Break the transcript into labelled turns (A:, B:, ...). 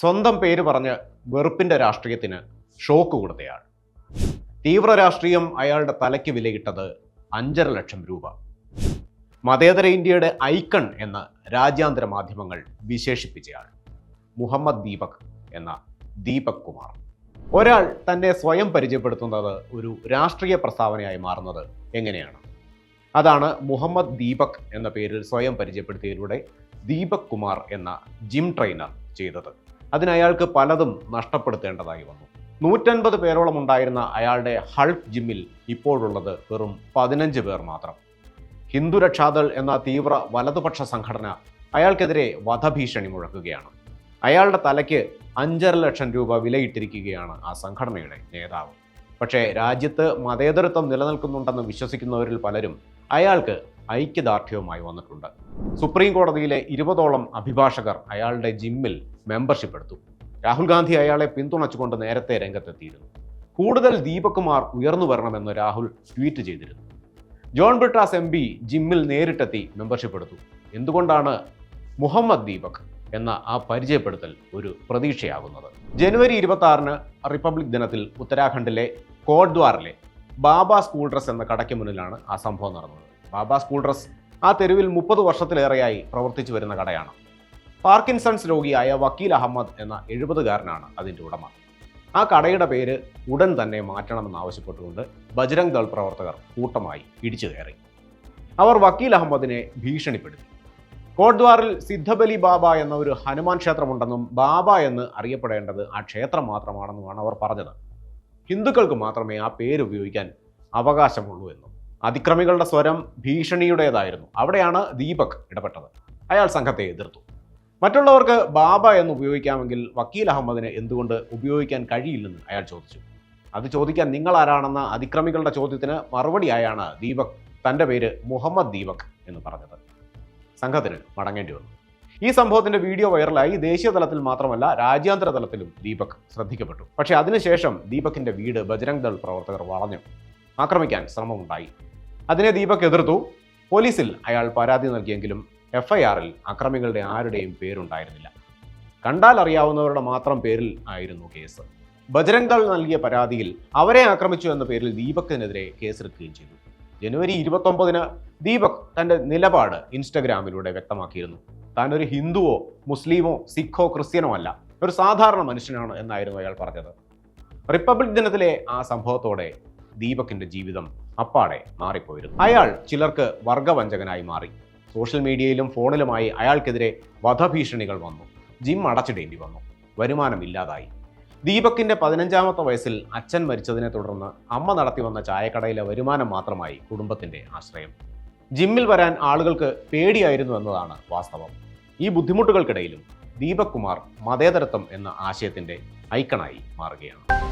A: സ്വന്തം പേര് പറഞ്ഞ് വെറുപ്പിന്റെ രാഷ്ട്രീയത്തിന് ഷോക്ക് കൊടുത്തയാൾ. തീവ്ര രാഷ്ട്രീയം അയാളുടെ തലയ്ക്ക് വിലയിട്ടത് അഞ്ചര ലക്ഷം രൂപ. മതേതര ഇന്ത്യയുടെ ഐക്കൺ എന്ന് രാജ്യാന്തര മാധ്യമങ്ങൾ വിശേഷിപ്പിച്ചയാൾ മുഹമ്മദ് ദീപക് എന്ന ദീപക് കുമാർ. ഒരാൾ തന്നെ സ്വയം പരിചയപ്പെടുത്തുന്നത് ഒരു രാഷ്ട്രീയ പ്രസ്താവനയായി മാറുന്നത് എങ്ങനെയാണ്? അതാണ് മുഹമ്മദ് ദീപക് എന്ന പേരിൽ സ്വയം പരിചയപ്പെടുത്തിയതിലൂടെ ദീപക് കുമാർ എന്ന ജിം ട്രെയിനർ ചെയ്തത്. അതിന് അയാൾക്ക് പലതും നഷ്ടപ്പെടുത്തേണ്ടതായി വന്നു. നൂറ്റൻപത് പേരോളം ഉണ്ടായിരുന്ന അയാളുടെ ഹൾക്ക് ജിമ്മിൽ ഇപ്പോഴുള്ളത് വെറും പതിനഞ്ച് പേർ മാത്രം. ഹിന്ദു രക്ഷാദൾ എന്ന തീവ്ര വലതുപക്ഷ സംഘടന അയാൾക്കെതിരെ വധഭീഷണി മുഴക്കുകയാണ്. അയാളുടെ തലയ്ക്ക് അഞ്ചര ലക്ഷം രൂപ വിലയിട്ടിരിക്കുകയാണ് ആ സംഘടനയുടെ നേതാവ്. പക്ഷേ രാജ്യത്ത് മതേതരത്വം നിലനിൽക്കുന്നുണ്ടെന്ന് വിശ്വസിക്കുന്നവരിൽ പലരും അയാൾക്ക് ഐക്യദാർഢ്യവുമായി വന്നിട്ടുണ്ട്. സുപ്രീം കോടതിയിലെ ഇരുപതോളം അഭിഭാഷകർ അയാളുടെ ജിമ്മിൽ മെമ്പർഷിപ്പ് എടുത്തു. രാഹുൽ ഗാന്ധി അയാളെ പിന്തുണച്ചുകൊണ്ട് നേരത്തെ രംഗത്തെത്തിയിരുന്നു. കൂടുതൽ ദീപകുമാർ ഉയർന്നു വരണമെന്ന് രാഹുൽ ട്വീറ്റ് ചെയ്തിരുന്നു. ജോൺ ബ്രിട്ടാസ് എം പി ജിമ്മിൽ നേരിട്ടെത്തി മെമ്പർഷിപ്പ് എടുത്തു. എന്തുകൊണ്ടാണ് മുഹമ്മദ് ദീപക് എന്ന ആ പരിചയപ്പെടുത്തൽ ഒരു പ്രതീക്ഷയാകുന്നത്? ജനുവരി ഇരുപത്തി ആറിന് റിപ്പബ്ലിക് ദിനത്തിൽ ഉത്തരാഖണ്ഡിലെ കോട്ട്വാറിലെ ബാബ സ്കൂൾ ഡ്രസ് എന്ന കടയ്ക്ക് മുന്നിലാണ് ആ സംഭവം നടന്നത്. ബാബ സ്കൂൾ ഡ്രസ് ആ തെരുവിൽ മുപ്പത് വർഷത്തിലേറെയായി പ്രവർത്തിച്ചു വരുന്ന കടയാണ്. പാർക്കിൻസൺസ് രോഗിയായ വക്കീൽ അഹമ്മദ് എന്ന എഴുപതുകാരനാണ് അതിന്റെ ഉടമ. ആ കടയുടെ പേര് ഉടൻ തന്നെ മാറ്റണമെന്നാവശ്യപ്പെട്ടുകൊണ്ട് ബജരംഗ് ദൾ പ്രവർത്തകർ കൂട്ടമായി ഇടിച്ചു കയറി. അവർ വക്കീൽ അഹമ്മദിനെ ഭീഷണിപ്പെടുത്തി. കോട്ട്വാറിൽ സിദ്ധബലി ബാബ എന്ന ഒരു ഹനുമാൻ ക്ഷേത്രമുണ്ടെന്നും ബാബ എന്ന് അറിയപ്പെടേണ്ടത് ആ ക്ഷേത്രം മാത്രമാണെന്നുമാണ് അവർ പറഞ്ഞത്. ഹിന്ദുക്കൾക്ക് മാത്രമേ ആ പേര് ഉപയോഗിക്കാൻ അവകാശമുള്ളൂ എന്നും. അതിക്രമികളുടെ സ്വരം ഭീഷണിയുടേതായിരുന്നു. അവിടെയാണ് ദീപക് ഇടപെട്ടത്. അയാൾ സംഘത്തെ എതിർത്തു. മറ്റുള്ളവർക്ക് ബാബ എന്ന് ഉപയോഗിക്കാമെങ്കിൽ വക്കീൽ അഹമ്മദിനെ എന്തുകൊണ്ട് ഉപയോഗിക്കാൻ കഴിയില്ലെന്ന് അയാൾ ചോദിച്ചു. അത് ചോദിക്കാൻ നിങ്ങൾ ആരാണെന്ന അതിക്രമികളുടെ ചോദ്യത്തിന് മറുപടിയായാണ് ദീപക് തന്റെ പേര് മുഹമ്മദ് ദീപക് എന്ന് പറഞ്ഞത്. സംഘത്തിന് മടങ്ങേണ്ടി വന്നു. ഈ സംഭവത്തിന്റെ വീഡിയോ വൈറലായി. ദേശീയ തലത്തിൽ മാത്രമല്ല രാജ്യാന്തര തലത്തിലും ദീപക് ശ്രദ്ധിക്കപ്പെട്ടു. പക്ഷേ അതിനുശേഷം ദീപകിന്റെ വീട് ബജരംഗ് ദൾ പ്രവർത്തകർ വളഞ്ഞു. ആക്രമിക്കാൻ ശ്രമമുണ്ടായി. അതിനെ ദീപക് എതിർത്തു. പോലീസിൽ അയാൾ പരാതി നൽകിയെങ്കിലും എഫ്ഐആറിൽ അക്രമികളുടെ ആരുടെയും പേരുണ്ടായിരുന്നില്ല. കണ്ടാൽ അറിയാവുന്നവരുടെ മാത്രം പേരിൽ ആയിരുന്നു കേസ്. ബജരംഗ് ദൾ നൽകിയ പരാതിയിൽ അവരെ ആക്രമിച്ചു എന്ന പേരിൽ ദീപക്കിനെതിരെ കേസെടുക്കുകയും ചെയ്തു. ജനുവരി ഇരുപത്തൊമ്പതിന് ദീപക് തന്റെ നിലപാട് ഇൻസ്റ്റഗ്രാമിലൂടെ വ്യക്തമാക്കിയിരുന്നു. താൻ ഒരു ഹിന്ദുവോ മുസ്ലിമോ സിഖോ ക്രിസ്ത്യനോ അല്ല. ഒരു സാധാരണ മനുഷ്യനാണ് എന്നായിരുന്നു അയാൾ പറഞ്ഞത്. റിപ്പബ്ലിക് ദിനത്തിലെ ആ സംഭവത്തോടെ ദീപകിന്റെ ജീവിതം അപ്പാടെ മാറിപ്പോയിരുന്നു. അയാൾ ചിലർക്ക് വർഗവഞ്ചകനായി മാറി. സോഷ്യൽ മീഡിയയിലും ഫോണിലുമായി അയാൾക്കെതിരെ വധഭീഷണികൾ വന്നു. ജിം അടച്ചിടേണ്ടി വന്നു. വരുമാനം ഇല്ലാതായി. ദീപകിന്റെ പതിനഞ്ചാമത്തെ വയസ്സിൽ അച്ഛൻ മരിച്ചതിനെ തുടർന്ന് അമ്മ നടത്തി വന്ന ചായക്കടയിലെ വരുമാനം മാത്രമായി കുടുംബത്തിന്റെ ആശ്രയം. ജിമ്മിൽ വരാൻ ആളുകൾക്ക് പേടിയായിരുന്നു എന്നതാണ് വാസ്തവം. ഈ ബുദ്ധിമുട്ടുകൾക്കിടയിലും ദീപക് കുമാർ മതേതരത്വം എന്ന ആശയത്തിന്റെ ഐക്കണായി മാറുകയാണ്.